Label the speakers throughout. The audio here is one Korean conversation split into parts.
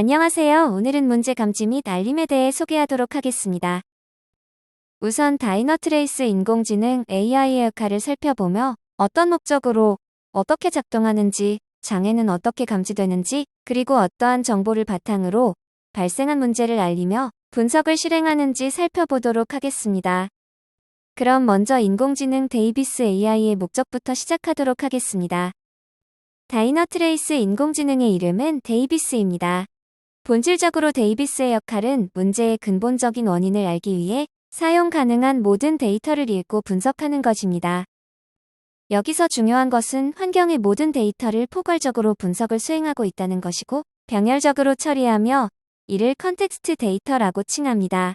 Speaker 1: 안녕하세요. 오늘은 문제 감지 및 알림에 대해 소개하도록 하겠습니다. 우선 다이너트레이스 인공지능 AI의 역할을 살펴보며 어떤 목적으로 어떻게 작동하는지, 장애는 어떻게 감지되는지, 그리고 어떠한 정보를 바탕으로 발생한 문제를 알리며 분석을 실행하는지 살펴보도록 하겠습니다. 그럼 먼저 인공지능 데이비스 AI의 목적부터 시작하도록 하겠습니다. 다이너트레이스 인공지능의 이름은 데이비스입니다. 본질적으로 데이비스의 역할은 문제의 근본적인 원인을 알기 위해 사용 가능한 모든 데이터를 읽고 분석하는 것입니다. 여기서 중요한 것은 환경의 모든 데이터를 포괄적으로 분석을 수행하고 있다는 것이고 병렬적으로 처리하며 이를 컨텍스트 데이터라고 칭합니다.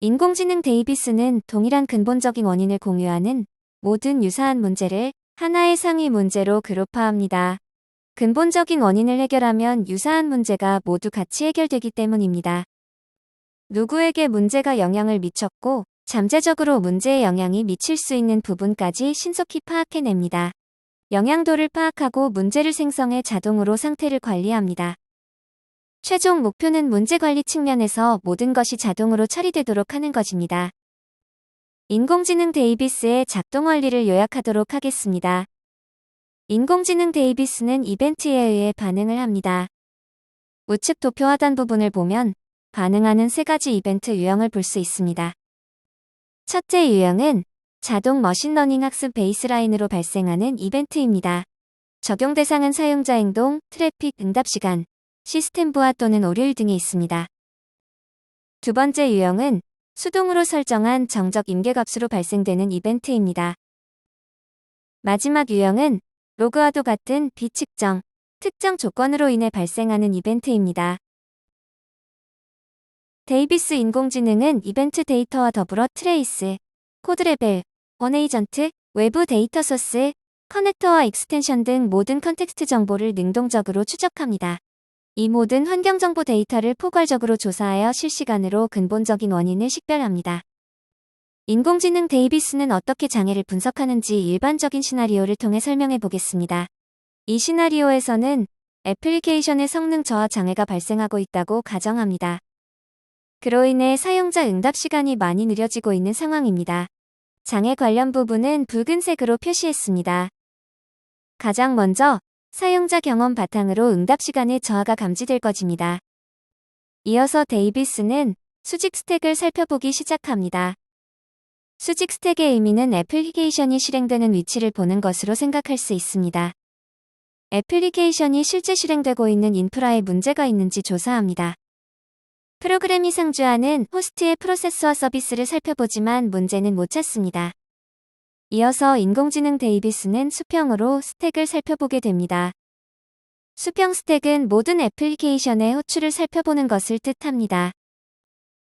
Speaker 1: 인공지능 데이비스는 동일한 근본적인 원인을 공유하는 모든 유사한 문제를 하나의 상위 문제로 그룹화합니다. 근본적인 원인을 해결하면 유사한 문제가 모두 같이 해결되기 때문입니다. 누구에게 문제가 영향을 미쳤고 잠재적으로 문제에 영향이 미칠 수 있는 부분까지 신속히 파악해냅니다. 영향도를 파악하고 문제를 생성해 자동으로 상태를 관리합니다. 최종 목표는 문제 관리 측면에서 모든 것이 자동으로 처리되도록 하는 것입니다. 인공지능 데이비스의 작동 원리를 요약하도록 하겠습니다. 인공지능 데이비스는 이벤트에 의해 반응을 합니다. 우측 도표 하단 부분을 보면 반응하는 세 가지 이벤트 유형을 볼 수 있습니다. 첫째 유형은 자동 머신러닝 학습 베이스라인으로 발생하는 이벤트입니다. 적용 대상은 사용자 행동, 트래픽, 응답 시간, 시스템 부하 또는 오류일 등에 있습니다. 두 번째 유형은 수동으로 설정한 정적 임계값으로 발생되는 이벤트입니다. 마지막 유형은 로그와도 같은 비측정, 특정 조건으로 인해 발생하는 이벤트입니다. 데이비스 인공지능은 이벤트 데이터와 더불어 트레이스, 코드레벨, 원에이전트, 외부 데이터 소스, 커넥터와 익스텐션 등 모든 컨텍스트 정보를 능동적으로 추적합니다. 이 모든 환경 정보 데이터를 포괄적으로 조사하여 실시간으로 근본적인 원인을 식별합니다. 인공지능 데이비스는 어떻게 장애를 분석하는지 일반적인 시나리오를 통해 설명해 보겠습니다. 이 시나리오에서는 애플리케이션의 성능 저하 장애가 발생하고 있다고 가정합니다. 그로 인해 사용자 응답 시간이 많이 느려지고 있는 상황입니다. 장애 관련 부분은 붉은색으로 표시했습니다. 가장 먼저 사용자 경험 바탕으로 응답 시간의 저하가 감지될 것입니다. 이어서 데이비스는 수직 스택을 살펴보기 시작합니다. 수직 스택의 의미는 애플리케이션이 실행되는 위치를 보는 것으로 생각할 수 있습니다. 애플리케이션이 실제 실행되고 있는 인프라에 문제가 있는지 조사합니다. 프로그램이 상주하는 호스트의 프로세스와 서비스를 살펴보지만 문제는 못 찾습니다. 이어서 인공지능 데이비스는 수평으로 스택을 살펴보게 됩니다. 수평 스택은 모든 애플리케이션의 호출을 살펴보는 것을 뜻합니다.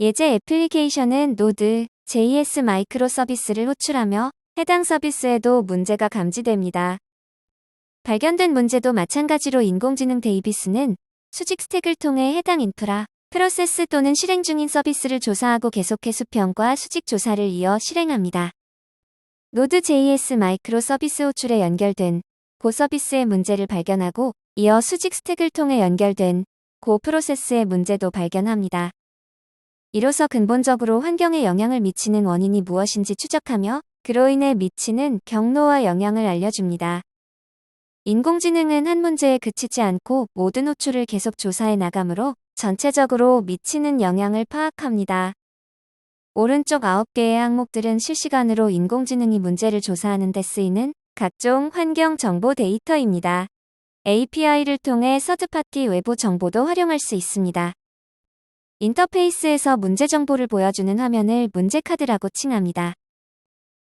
Speaker 1: 예제 애플리케이션은 노드, JS 마이크로 서비스를 호출하며 해당 서비스에도 문제가 감지됩니다. 발견된 문제도 마찬가지로 인공지능 데이비스는 수직 스택을 통해 해당 인프라, 프로세스 또는 실행 중인 서비스를 조사하고 계속해 수평과 수직 조사를 이어 실행합니다. 노드.js 마이크로 서비스 호출에 연결된 고 서비스의 문제를 발견하고 이어 수직 스택을 통해 연결된 고 프로세스의 문제도 발견합니다. 이로써 근본적으로 환경에 영향을 미치는 원인이 무엇인지 추적하며 그로 인해 미치는 경로와 영향을 알려줍니다. 인공지능은 한 문제에 그치지 않고 모든 호출을 계속 조사해 나가므로 전체적으로 미치는 영향을 파악합니다. 오른쪽 9개의 항목들은 실시간으로 인공지능이 문제를 조사하는 데 쓰이는 각종 환경 정보 데이터입니다. API를 통해 서드파티 외부 정보도 활용할 수 있습니다. 인터페이스에서 문제 정보를 보여주는 화면을 문제 카드라고 칭합니다.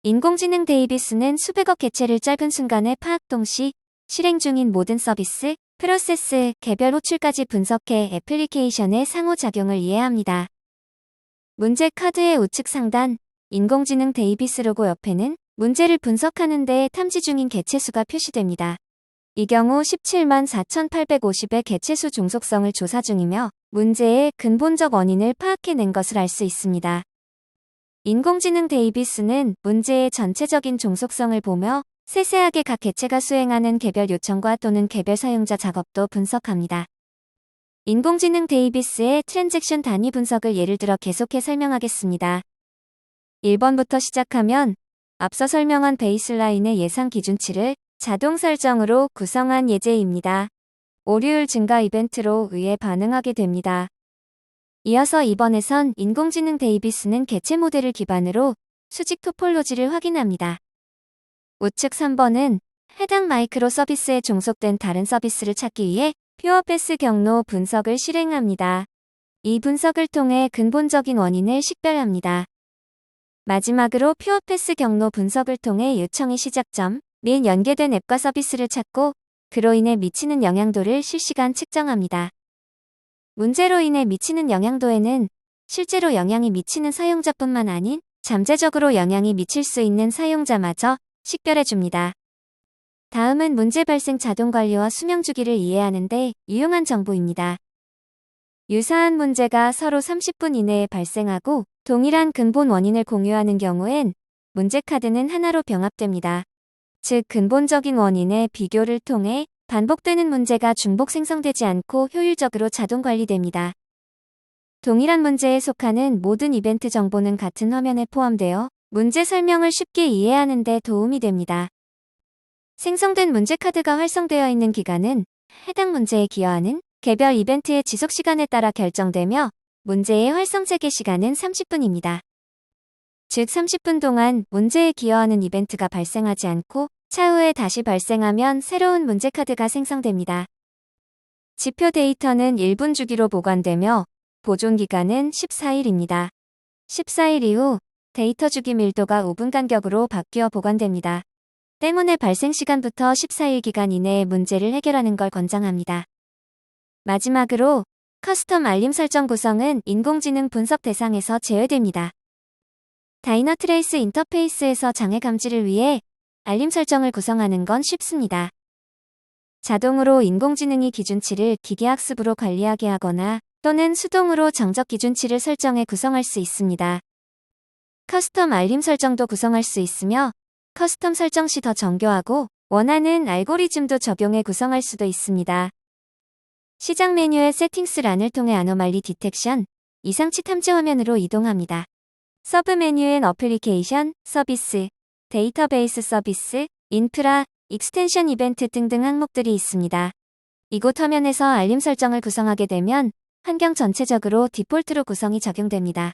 Speaker 1: 인공지능 데이비스는 수백억 개체를 짧은 순간에 파악 동시 실행 중인 모든 서비스, 프로세스, 개별 호출까지 분석해 애플리케이션의 상호작용을 이해합니다. 문제 카드의 우측 상단, 인공지능 데이비스 로고 옆에는 문제를 분석하는 데 탐지 중인 개체수가 표시됩니다. 이 경우 17만 4,850의 개체수 종속성을 조사 중이며 문제의 근본적 원인을 파악해낸 것을 알 수 있습니다. 인공지능 데이비스는 문제의 전체적인 종속성을 보며 세세하게 각 개체가 수행하는 개별 요청과 또는 개별 사용자 작업도 분석합니다. 인공지능 데이비스의 트랜잭션 단위 분석을 예를 들어 계속해 설명하겠습니다. 1번부터 시작하면 앞서 설명한 베이스라인의 예상 기준치를 자동 설정으로 구성한 예제입니다. 오류율 증가 이벤트로 의해 반응하게 됩니다. 이어서 2번에선 인공지능 데이비스는 개체 모델을 기반으로 수직 토폴로지를 확인합니다. 우측 3번은 해당 마이크로 서비스에 종속된 다른 서비스를 찾기 위해 퓨어패스 경로 분석을 실행합니다. 이 분석을 통해 근본적인 원인을 식별합니다. 마지막으로 퓨어패스 경로 분석을 통해 요청의 시작점 및 연계된 앱과 서비스를 찾고 그로 인해 미치는 영향도를 실시간 측정합니다. 문제로 인해 미치는 영향도에는 실제로 영향이 미치는 사용자뿐만 아닌 잠재적으로 영향이 미칠 수 있는 사용자마저 식별해 줍니다. 다음은 문제 발생 자동 관리와 수명 주기를 이해하는데 유용한 정보입니다. 유사한 문제가 서로 30분 이내에 발생하고 동일한 근본 원인을 공유하는 경우엔 문제 카드는 하나로 병합됩니다. 즉 근본적인 원인의 비교를 통해 반복되는 문제가 중복 생성되지 않고 효율적으로 자동 관리됩니다. 동일한 문제에 속하는 모든 이벤트 정보는 같은 화면에 포함되어 문제 설명을 쉽게 이해하는 데 도움이 됩니다. 생성된 문제 카드가 활성되어 있는 기간은 해당 문제에 기여하는 개별 이벤트의 지속 시간에 따라 결정되며 문제의 활성 재개 시간은 30분입니다. 즉 30분 동안 문제에 기여하는 이벤트가 발생하지 않고 차후에 다시 발생하면 새로운 문제 카드가 생성됩니다. 지표 데이터는 1분 주기로 보관되며 보존 기간은 14일입니다. 14일 이후 데이터 주기 밀도가 5분 간격으로 바뀌어 보관됩니다. 때문에 발생 시간부터 14일 기간 이내에 문제를 해결하는 걸 권장합니다. 마지막으로 커스텀 알림 설정 구성은 인공지능 분석 대상에서 제외됩니다. 다이너트레이스 인터페이스에서 장애 감지를 위해 알림 설정을 구성하는 건 쉽습니다. 자동으로 인공지능이 기준치를 기계학습으로 관리하게 하거나 또는 수동으로 정적 기준치를 설정해 구성할 수 있습니다. 커스텀 알림 설정도 구성할 수 있으며 커스텀 설정 시 더 정교하고 원하는 알고리즘도 적용해 구성할 수도 있습니다. 시장 메뉴의 세팅스 란을 통해 아노말리 디텍션, 이상치 탐지 화면으로 이동합니다. 서브 메뉴엔 어플리케이션, 서비스, 데이터베이스 서비스, 인프라, 익스텐션 이벤트 등등 항목들이 있습니다. 이곳 화면에서 알림 설정을 구성하게 되면 환경 전체적으로 디폴트로 구성이 적용됩니다.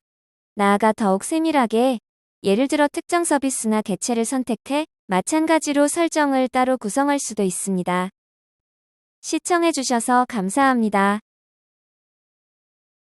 Speaker 1: 나아가 더욱 세밀하게 예를 들어 특정 서비스나 개체를 선택해 마찬가지로 설정을 따로 구성할 수도 있습니다. 시청해주셔서 감사합니다.